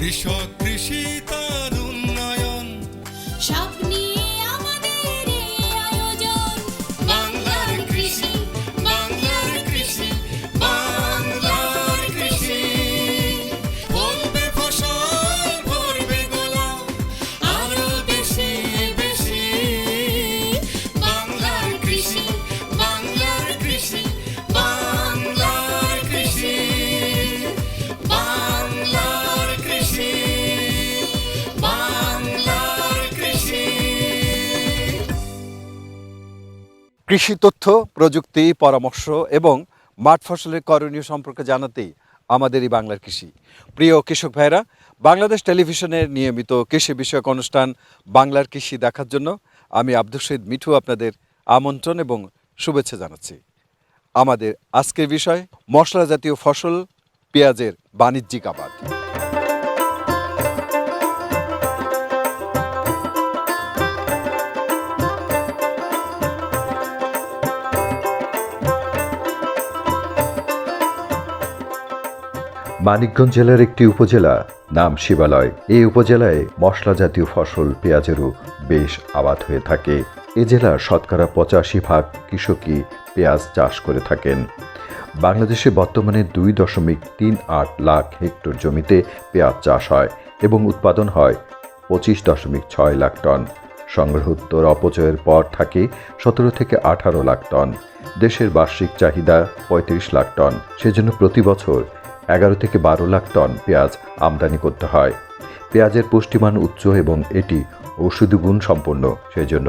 কৃষক কৃষি তার কৃষি তথ্য, প্রযুক্তি, পরামর্শ এবং মাঠ ফসলের করণীয় সম্পর্কে জানাতেই আমাদের এই বাংলার কৃষি। প্রিয় কৃষক ভাইরা বাংলাদেশ টেলিভিশনের নিয়মিত কৃষি বিষয়ক অনুষ্ঠান বাংলার কৃষি দেখার জন্য আমি আব্দুল শহীদ মিঠু আপনাদের আমন্ত্রণ এবং শুভেচ্ছা জানাচ্ছি। আমাদের আজকের বিষয়, মশলা জাতীয় ফসল, পেঁয়াজের বাণিজ্যিক আবাদ। মানিকগঞ্জ জেলার একটি উপজেলা, নাম শিবালয়। এই উপজেলায় মশলা জাতীয় ফসল, পেঁয়াজেরও বেশ আবাদ হয়ে থাকে। এ জেলার শতকরা পঁচাশি ভাগ কৃষকই পেঁয়াজ চাষ করে থাকেন। বাংলাদেশে বর্তমানে দুই দশমিক তিন আট লাখ হেক্টর জমিতে পেঁয়াজ চাষ হয় এবং উৎপাদন হয় পঁচিশ দশমিক ছয় লাখ টন। সংগ্রহোত্তর অপচয়ের পর থাকে সতেরো থেকে আঠারো লাখ টন। দেশের বার্ষিক চাহিদা পঁয়ত্রিশ লাখ টন। সেজন্য প্রতি বছর এগারো থেকে বারো লাখ টন পেঁয়াজ আমদানি করতে হয়। পেঁয়াজের পুষ্টিমান উচ্চ এবং এটি ঔষধি গুণ সম্পন্ন সেই জন্য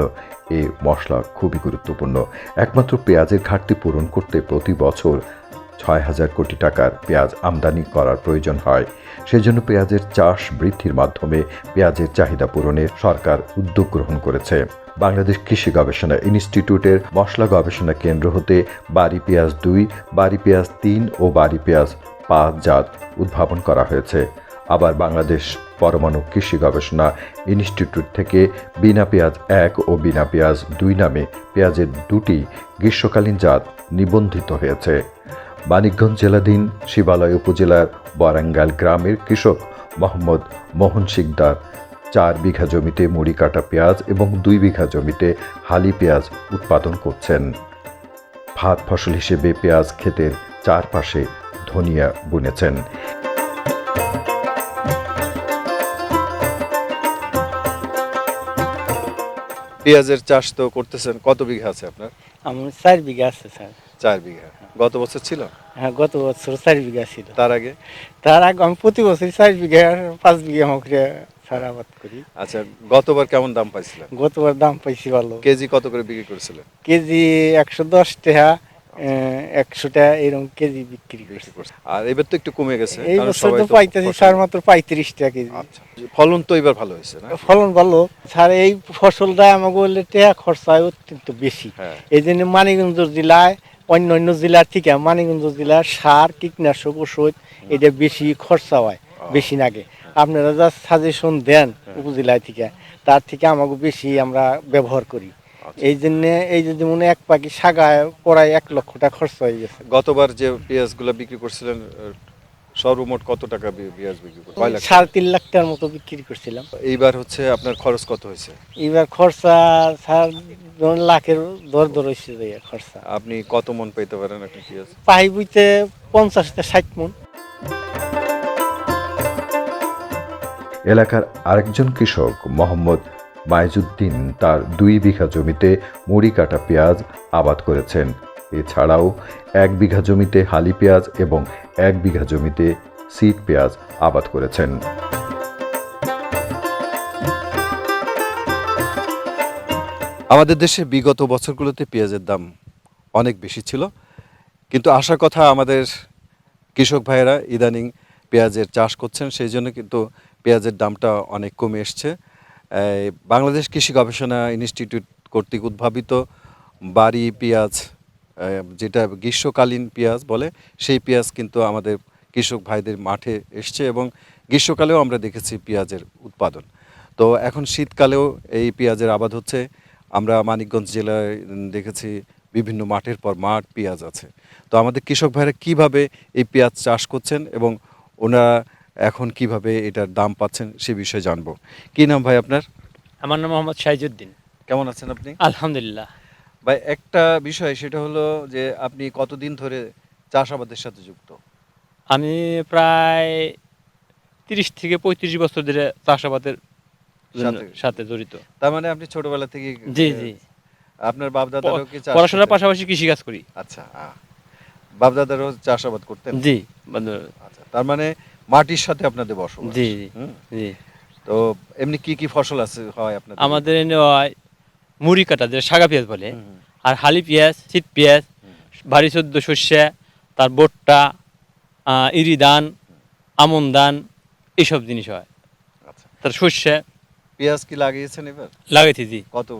এই মশলা খুবই গুরুত্বপূর্ণ। একমাত্র পেঁয়াজের ঘাটতি পূরণ করতে প্রতি বছর ছয় হাজার কোটি টাকার পেঁয়াজ আমদানি করার প্রয়োজন হয়। সেজন্য পেঁয়াজের চাষ বৃদ্ধির মাধ্যমে পেঁয়াজের চাহিদা পূরণে সরকার উদ্যোগ গ্রহণ করেছে। বাংলাদেশ কৃষি গবেষণা ইনস্টিটিউটের মশলা গবেষণা কেন্দ্র হতে বাড়ি পেঁয়াজ দুই, বাড়ি পেঁয়াজ তিন ও বাড়ি পেঁয়াজ পাঁচ জাত উদ্ভাবন করা হয়েছে। আবার বাংলাদেশ পরমাণু কৃষি গবেষণা ইনস্টিটিউট থেকে বিনা পেঁয়াজ এক ও বিনা পেঁয়াজ দুই নামে পেঁয়াজের দুটি গ্রীষ্মকালীন জাত নিবন্ধিত হয়েছে। মানিকগঞ্জ জেলাধীন শিবালয় উপজেলার বরাঙ্গাল গ্রামের কৃষক মোহাম্মদ মোহন শিকদার চার বিঘা জমিতে মুড়ি কাটা পেঁয়াজ এবং দুই বিঘা জমিতে হালি পেঁয়াজ উৎপাদন করছেন। ভাত ফসল হিসেবে পেঁয়াজ ক্ষেতের চারপাশে ধনিয়া বুনেছেন পেঁয়াজের চাষ তো করতেছেন কত বিঘা আছে আপনার? আমার চার বিঘা আছে স্যার। চার বিঘা। গত বছর ছিল? হ্যাঁ গত বছর চার বিঘা ছিল। তার আগে? তার আগে আমি প্রতি বছর চার বিঘা পাঁচ বিঘা মকরে সার আবাদ করি। আচ্ছা গতবার কেমন দাম পাইছিলেন? গতবার দাম পাইছি ভালো। কেজি কত করে বিক্রি করেছিলেন? কেজি একশো দশ টাকা একশো টাকা এরকম কেজি বিক্রি করছি। আর এবার তো একটু কমে গেছে এই বছর তো পাইতেছি স্যার মাত্র পঁয়ত্রিশ টাকা কেজি। আচ্ছা ফলন তো এবার ভালো হয়েছে না? ফলন ভালো। স্যার এই ফসলটা আমাকে বললে টাকা খরচা হয় অত্যন্ত বেশি। হ্যাঁ। এই জন্য মানিকগঞ্জ জেলায় অন্য অন্য জেলার থেকে মানিকগঞ্জ জেলার সার কীটনাশক ওষুধ এটা বেশি খরচা হয় বেশি লাগে। আপনারা যা সাজেশন দেন উপজেলায় থেকে তার থেকে আমাকে বেশি আমরা ব্যবহার করি। এই জন্য এই যে যেমন এক পাখি সাগায় পড়ায় এক লক্ষ টাকা খরচা হয়ে গেছে। গতবার যে পেঁয়াজগুলো বিক্রি করছিলেন সর্বমোট কত টাকা পেঁয়াজ বিক্রি করলেন কয় লাখ সাড়ে তিন লাখ টাকার মতো বিক্রি করছিলাম। এইবার হচ্ছে আপনার খরচ কত হয়েছে? এবার খরচা স্যার ধরুন লাখের দর দর হয়েছে খরচা। আপনি কত মন পেতে পারেন আপনি পেঁয়াজ? পাই বুঝতে পঞ্চাশ থেকে ষাট মন। এলাকার আরেকজন কৃষক মোহাম্মদ মাইজুদ্দিন তার দুই বিঘা জমিতে মুড়ি কাটা পেঁয়াজ আবাদ করেছেন। এছাড়াও এক বিঘা জমিতে হালি পেঁয়াজ এবং এক বিঘা জমিতে সিট পেঁয়াজ আবাদ করেছেন। আমাদের দেশে বিগত বছরগুলোতে পেঁয়াজের দাম অনেক বেশি ছিল। কিন্তু আশা কথা আমাদের কৃষক ভাইয়েরা ইদানিং পেঁয়াজের চাষ করছেন, সেই জন্য কিন্তু পেঁয়াজের দামটা অনেক কমে এসছে। বাংলাদেশ কৃষি গবেষণা ইনস্টিটিউট কর্তৃক উদ্ভাবিত বাড়ি পেঁয়াজ যেটা গ্রীষ্মকালীন পেঁয়াজ বলে, সেই পেঁয়াজ কিন্তু আমাদের কৃষক ভাইদের মাঠে এসছে এবং গ্রীষ্মকালেও আমরা দেখেছি পেঁয়াজের উৎপাদন। তো এখন শীতকালেও এই পেঁয়াজের আবাদ হচ্ছে। আমরা মানিকগঞ্জ জেলায় দেখেছি বিভিন্ন মাঠের পর মাঠ পেঁয়াজ আছে। তো আমাদের কৃষক ভাইরা কীভাবে এই পেঁয়াজ চাষ করছেন এবং ওনারা এখন কীভাবে এটার দাম পাচ্ছেন সে বিষয়ে জানব। কি নাম ভাই আপনার? আমার নাম মোহাম্মদ শাহিজুদ্দিন। কেমন আছেন আপনি? আলহামদুলিল্লাহ। ভাই একটা বিষয় সেটা হলো যে আপনি কতদিন ধরে চাষাবাদের সাথে যুক্ত? আমি প্রায় তিরিশ থেকে পঁয়ত্রিশ বছর ধরে চাষাবাদের সাথে- সাথে জড়িত। তার মানে আপনি ছোটবেলা থেকে জি জি। আপনার বাপ দাদারও কি পড়াশোনার? পাশাপাশি কৃষিকাজ করি। আচ্ছা আহ। বাপ চাষাবাদ করতেন। জি আচ্ছা তার মানে মাটির সাথে আপনাদের বসবাস। জি জি তো এমনি কি কি ফসল আছে হয় আপনাদের? আমাদের এনে হয় মুড়ি কাটা যেটা সাগা পেঁয়াজ বলে। আর হালি পেঁয়াজ শীত পেঁয়াজ ভারী সদ্য শস্যা তার বোট্টা ইরি ধান আমন ধান এইসব জিনিস হয়। আচ্ছা। তার শস্যা পেঁয়াজ কি লাগিয়েছেন এবার? লাগাইছি জি। কত?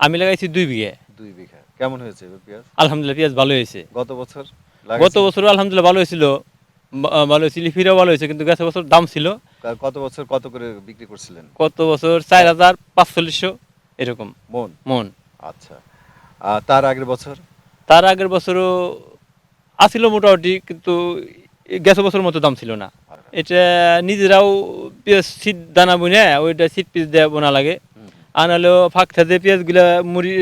আমি লাগাইছি দুই বিঘে। দুই বিঘা। কেমন হয়েছে এবার পেঁয়াজ? আলহামদুলিল্লাহ পেঁয়াজ ভালো হয়েছে। গত বছর গত? বছর আলহামদুলিল্লাহ ভালো হয়েছিল। ভালো হয়েছিল ফিরেও ভালো হয়েছে কিন্তু গত বছর দাম ছিল। কত বছর কত করে বিক্রি করছিলেন? কত বছর চার হাজার পাঁচচল্লিশশো এরকম। মন? মন। আচ্ছা। তার আগের বছর? তার আগের বছরও আসিল মোটামুটি কিন্তু গেছ বছর মতো দাম ছিল না। এটা নিজেরাও পেঁয়াজ শীত দানা বুনে ওইটা শীত পিস দেওয়া বোনা লাগে। আর নাহলেও ফাঁক থাকে পেঁয়াজগুলা মুড়ি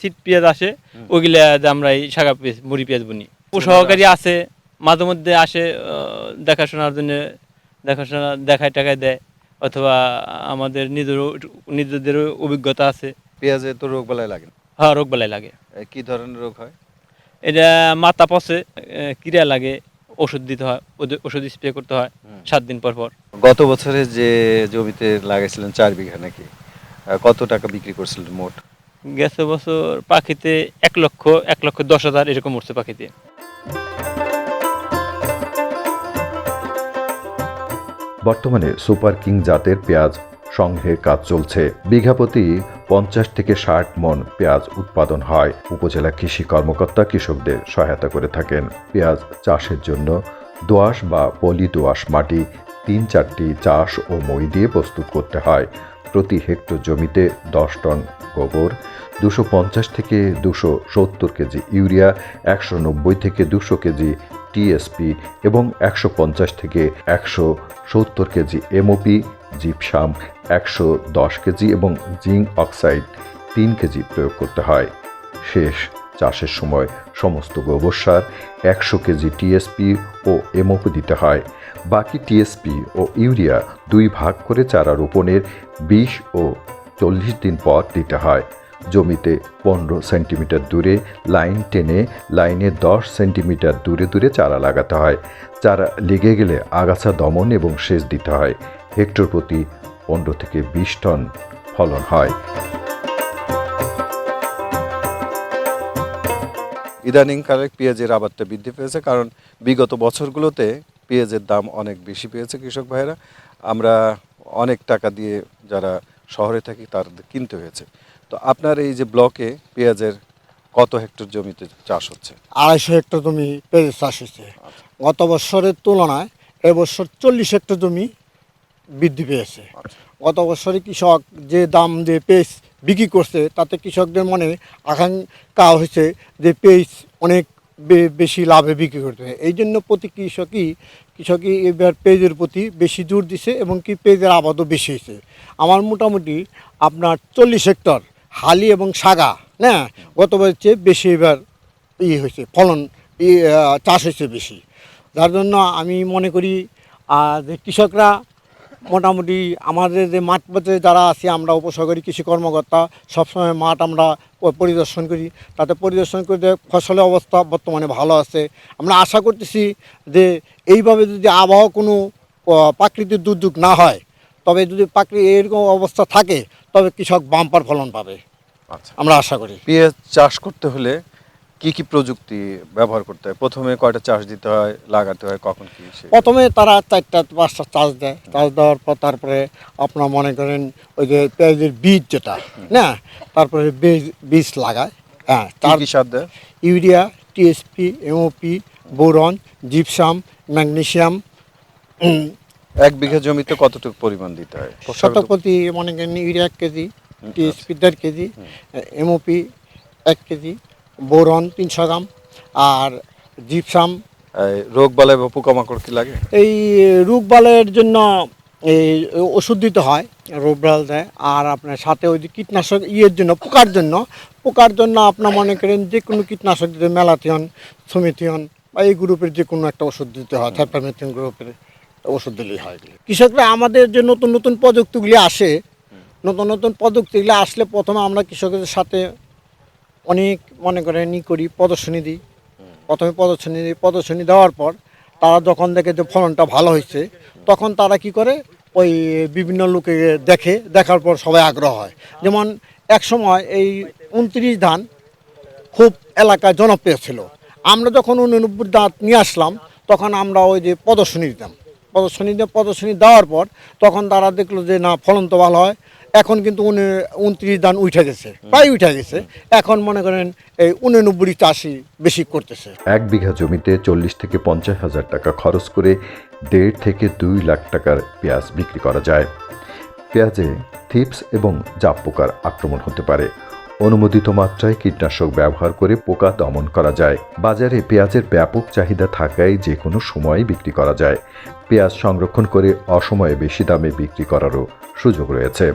শীত পেঁয়াজ আসে ওইগুলা দিয়ে আমরা এই শাখা পেঁয়াজ মুড়ি পেঁয়াজ বুনি। ও সহকারী আছে মাঝে মধ্যে আসে দেখাশোনার জন্য দেখাশোনা দেখায় টাকায় দেয় অথবা আমাদের নিজেরও নিজেদেরও অভিজ্ঞতা আছে। পেঁয়াজে তো রোগ বেলায় লাগে হ্যাঁ রোগ বেলায় লাগে। কি ধরনের রোগ হয়? এটা মাথা পচে কিরা লাগে ওষুধ দিতে হয় ওষুধ স্প্রে করতে হয় সাত দিন পর পর। গত বছরে যে জমিতে লাগাইছিলেন চার বিঘা নাকি কত টাকা বিক্রি করছিলেন মোট? গেছে বছর পাখিতে এক লক্ষ এক লক্ষ দশ হাজার এরকম উঠছে পাখিতে। বর্তমানে সুপার কিং জাতের পেঁয়াজ সংগ্রহের কাজ চলছে। বিঘাপতি পঞ্চাশ থেকে ষাট মন পেঁয়াজ উৎপাদন হয়। উপজেলা কৃষি কর্মকর্তা কৃষকদের সহায়তা করে থাকেন। পেঁয়াজ চাষের জন্য দোআঁশ বা পলি দোআঁশ মাটি তিন চারটি চাষ ও মই দিয়ে প্রস্তুত করতে হয়। প্রতি হেক্টর জমিতে দশ টন গোবর, দুশো পঞ্চাশ থেকে দুশো সত্তর কেজি ইউরিয়া, একশো নব্বই থেকে দুশো কেজি টিএসপি এবং একশো পঞ্চাশ থেকে একশো সত্তর কেজি এমওপি, জিপসাম, একশো দশ কেজি এবং জিঙ্ক অক্সাইড তিন কেজি প্রয়োগ করতে হয়। শেষ চাষের সময় সমস্ত গোবর সার একশো কেজি টিএসপি ও এমওপি দিতে হয়। বাকি টিএসপি ও ইউরিয়া দুই ভাগ করে চারা রোপণের বিশ ও চল্লিশ দিন পর দিতে হয়। জমিতে পনেরো সেন্টিমিটার দূরে লাইন টেনে লাইনে দশ সেন্টিমিটার দূরে দূরে চারা লাগাতে হয়। চারা লেগে গেলে আগাছা দমন এবং সেচ দিতে হয়। হেক্টর প্রতি পনেরো থেকে বিশ টন ফলন হয়। ইদানিং কালে পেঁয়াজের আবাদটা বৃদ্ধি পেয়েছে কারণ বিগত বছরগুলোতে পেঁয়াজের দাম অনেক বেশি পেয়েছে কৃষক ভাইরা আমরা অনেক টাকা দিয়ে যারা শহরে থাকি তার কিনতে হয়েছে। তো আপনার এই যে ব্লকে পেঁয়াজের কত হেক্টর জমিতে চাষ হচ্ছে? আড়াইশো হেক্টর জমি পেঁয়াজ চাষ হচ্ছে গত বছরের তুলনায় এবছর চল্লিশ হেক্টর জমি বৃদ্ধি পেয়েছে। গত বছরে কৃষক যে দাম দিয়ে পেঁয়াজ বিক্রি করছে, তাতে কৃষকদের মনে আকাঙ্ক্ষা হয়েছে যে পেঁয়াজ অনেক বেশি লাভে বিক্রি করতে হবে এই জন্য প্রতি কৃষকই কৃষকই এবার পেঁয়াজের প্রতি বেশি জোর দিছে এবং কি পেঁয়াজের আবাদও বেশি হয়েছে। আমার মোটামুটি আপনার চল্লিশ হেক্টর হালি এবং সাগা হ্যাঁ গতবারের চেয়ে বেশি এবার ই হয়েছে, ফলন চাষ হয়েছে বেশি। যার জন্য আমি মনে করি যে কৃষকরা মোটামুটি আমাদের যে মাঠ পথে যারা আছি আমরা উপসহকারী কৃষি কর্মকর্তা সবসময় মাঠ আমরা পরিদর্শন করি। তাতে পরিদর্শন করে দেখ ফসলের অবস্থা বর্তমানে ভালো আছে। আমরা আশা করতেছি যে এইভাবে যদি আবহাওয়া কোনো প্রাকৃতিক দুর্যোগ না হয় তবে যদি প্রাকৃতিক এরকম অবস্থা থাকে তবে কৃষক বাম্পার ফলন পাবে। আচ্ছা। আমরা আশা করি। পেঁয়াজ চাষ করতে হলে কি কি প্রযুক্তি ব্যবহার করতে হয়? প্রথমে কয়টা চাষ দিতে হয় লাগাতে হয় কখন কি প্রথমে তারা চারটা পাঁচটা চাষ দেয়। চাষ দেওয়ার পর তারপরে আপনার মনে করেন ওই যে পেঁয়াজের বীজ যেটা না? তারপরে বীজ বীজ লাগায় হ্যাঁ। তার কি সার দেয়? Urea TSP MOP boron gypsum magnesium এক বিঘা জমিতে কতটুকু পরিমাণ দিতে হয়? শতপ্রতি মনে করেন ইউরিয়া এক কেজি টিএসপি দেড় কেজি এমওপি এক কেজি বোরন তিনশো গ্রাম আর জিপসাম। রোগ বালাই বা পোকামাকড় কি লাগে? এই রোগবালের জন্য এই ওষুধ দিতে হয় রোগবাল দেয় আর আপনার সাথে ওই যে কীটনাশক ইয়ের জন্য পোকার জন্য। পোকার জন্য আপনার মনে করেন যে কোনো কীটনাশক দিতে মেলাথিয়ন সুমিথিয়ন বা এই গ্রুপের যে কোনো একটা ওষুধ দিতে হয় থাইপারমেথিন গ্রুপের ওষুধ দিলেই হয় কৃষকরা আমাদের যে নতুন নতুন প্রযুক্তিগুলি আসে নতুন নতুন প্রযুক্তিগুলি আসলে প্রথমে আমরা কৃষকদের সাথে অনেক মনে করেন ই করি, প্রদর্শনী দিই। প্রথমে প্রদর্শনী দিই, প্রদর্শনী দেওয়ার পর তারা যখন দেখে যে ফলনটা ভালো হয়েছে, তখন তারা কি করে? ওই বিভিন্ন লোকে দেখে, দেখার পর সবাই আগ্রহ হয়। যেমন এক সময় এই উনত্রিশ ধান খুব এলাকায় জনপ্রিয় ছিল। আমরা যখন উননব্বই দাঁত নিয়ে আসলাম, তখন আমরা ওই যে প্রদর্শনী দিতাম। প্রদর্শনী দিয়ে, প্রদর্শনী দেওয়ার পর তখন তারা দেখল যে, না, ফলন তো ভালো হয়। এখন কিন্তু উনত্রিশ ধান উঠে গেছে, প্রায় উঠে গেছে। এখন মনে করেন এই উননব্বই চাষি বেশি করতেছে। এক বিঘা জমিতে চল্লিশ থেকে পঞ্চাশ হাজার টাকা খরচ করে দেড় থেকে দুই লাখ টাকার পেঁয়াজ বিক্রি করা যায়। পেঁয়াজে থিপস এবং জাপ পোকার আক্রমণ হতে পারে। অনুমোদিত মাত্রায় কীটনাশক ব্যবহার করে পোকা দমন করা যায়। বাজারে পেঁয়াজের ব্যাপক চাহিদা থাকায় যে কোনো সময় বিক্রি করা যায়। পেঁয়াজ সংরক্ষণ করে অসময়ে বেশি দামে বিক্রি করারও সুযোগ রয়েছে।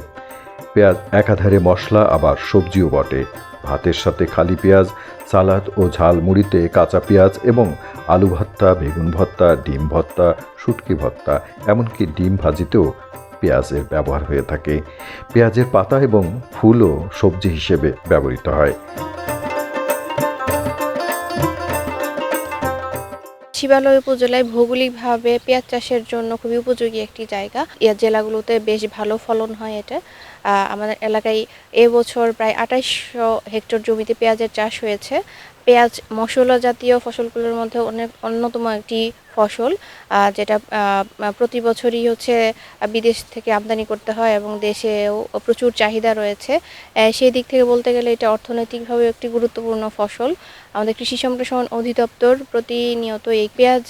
পেঁয়াজ একাধারে মশলা, আবার সবজিও বটে। ভাতের সাথে খালি পেঁয়াজ, সালাদ ও ঝাল মুড়িতে কাঁচা পেঁয়াজ এবং আলু ভর্তা, বেগুন ভর্তা, ডিম ভর্তা, শুটকি ভর্তা, এমনকি ডিম ভাজিতেও পেঁয়াজের ব্যবহার হয়ে থাকে। পেঁয়াজের পাতা এবং ফুলও সবজি হিসেবে ব্যবহৃত হয়। শিবালয় উপজেলায় ভৌগোলিকভাবে পেঁয়াজ চাষের জন্য খুবই উপযোগী একটি জায়গা। এই জেলাগুলোতে বেশ ভালো ফলন হয় এটা। আমাদের এলাকায় এবছর প্রায় আঠাইশশো হেক্টর জমিতে পেঁয়াজের চাষ হয়েছে। পেঁয়াজ মশলা জাতীয় ফসলগুলোর মধ্যে অনেক, অন্যতম একটি ফসল যেটা প্রতি বছরই হচ্ছে বিদেশ থেকে আমদানি করতে হয় এবং দেশেও প্রচুর চাহিদা রয়েছে। সেই দিক থেকে বলতে গেলে এটা অর্থনৈতিকভাবে একটি গুরুত্বপূর্ণ ফসল। আমাদের কৃষি সম্প্রসারণ অধিদপ্তর প্রতিনিয়ত এই পেঁয়াজ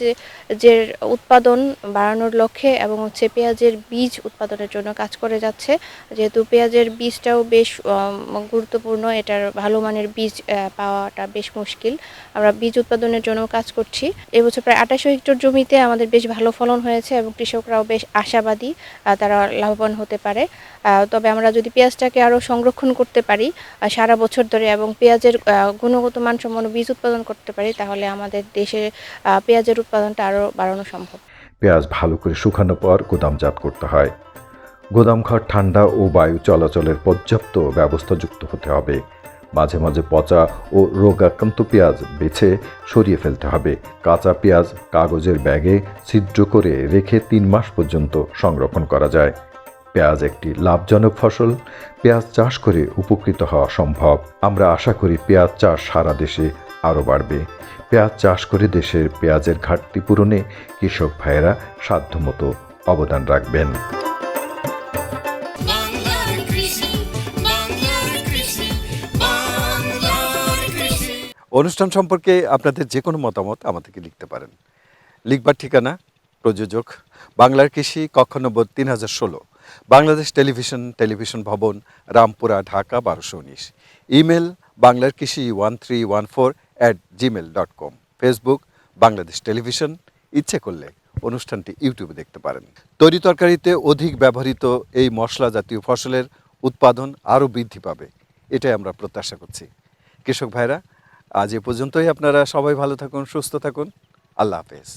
যে উৎপাদন বাড়ানোর লক্ষ্যে এবং হচ্ছে পেঁয়াজের বীজ উৎপাদনের জন্য কাজ করে যাচ্ছে। যেহেতু পেঁয়াজের বীজটাও বেশ গুরুত্বপূর্ণ, এটার ভালো মানের বীজ পাওয়াটা বেশ মুশকিল। আমরা বীজ উৎপাদনের জন্য কাজ করছি। এবছর প্রায় আঠাশো হেক্টর জমিতে আমাদের বেশ ভালো ফলন হয়েছে এবং কৃষকরাও বেশ আশাবাদী তারা লাভবান হতে পারে। তবে আমরা যদি পেঁয়াজটাকে আরও সংরক্ষণ করতে পারি সারা বছর ধরে এবং পেঁয়াজের গুণগত মানসম্পন্ন বীজ উৎপাদন করতে পারি, তাহলে আমাদের দেশে পেঁয়াজের উৎপাদনটা আরও বাড়ানো সম্ভব। পেঁয়াজ ভালো করে শুকানোর পর গুদামজাত করতে হয়। গুদামঘর ঠান্ডা ও বায়ু চলাচলের পর্যাপ্ত ব্যবস্থাযুক্ত হতে হবে। মাঝে মাঝে পচা ও রোগাক্রান্ত পেঁয়াজ বেছে সরিয়ে ফেলতে হবে। কাঁচা পেঁয়াজ কাগজের ব্যাগে ছিদ্র করে রেখে তিন মাস পর্যন্ত সংরক্ষণ করা যায়। পেঁয়াজ একটি লাভজনক ফসল। পেঁয়াজ চাষ করে উপকৃত হওয়া সম্ভব। আমরা আশা করি পেঁয়াজ চাষ সারা দেশে আরও বাড়বে। পেঁয়াজ চাষ করে দেশের পেঁয়াজের ঘাটতি পূরণে কৃষক ভাইয়েরা সাধ্যমতো অবদান রাখবেন। অনুষ্ঠান সম্পর্কে আপনাদের যে কোনো মতামত আমাদেরকে লিখতে পারেন। লিখবার ঠিকানা, প্রযোজক, বাংলার কৃষি, কক্ষ নম্বর তিন হাজার ষোলো, বাংলাদেশ টেলিভিশন টেলিভিশন ভবন, রামপুরা, ঢাকা, বারোশো উনিশ। ইমেল বাংলার কৃষি one three one four at gmail dot com. Facebook, Bangladesh television. ইচ্ছে করলে অনুষ্ঠানটি ইউটিউবে দেখতে পারেন। তৈরি তরকারিতে অধিক ব্যবহৃত এই মশলা জাতীয় ফসলের উৎপাদন আরও বৃদ্ধি পাবে, এটাই আমরা প্রত্যাশা করছি। কৃষক ভাইরা আজ এ পর্যন্তই। আপনারা সবাই ভালো থাকুন সুস্থ থাকুন। আল্লাহ হাফেজ।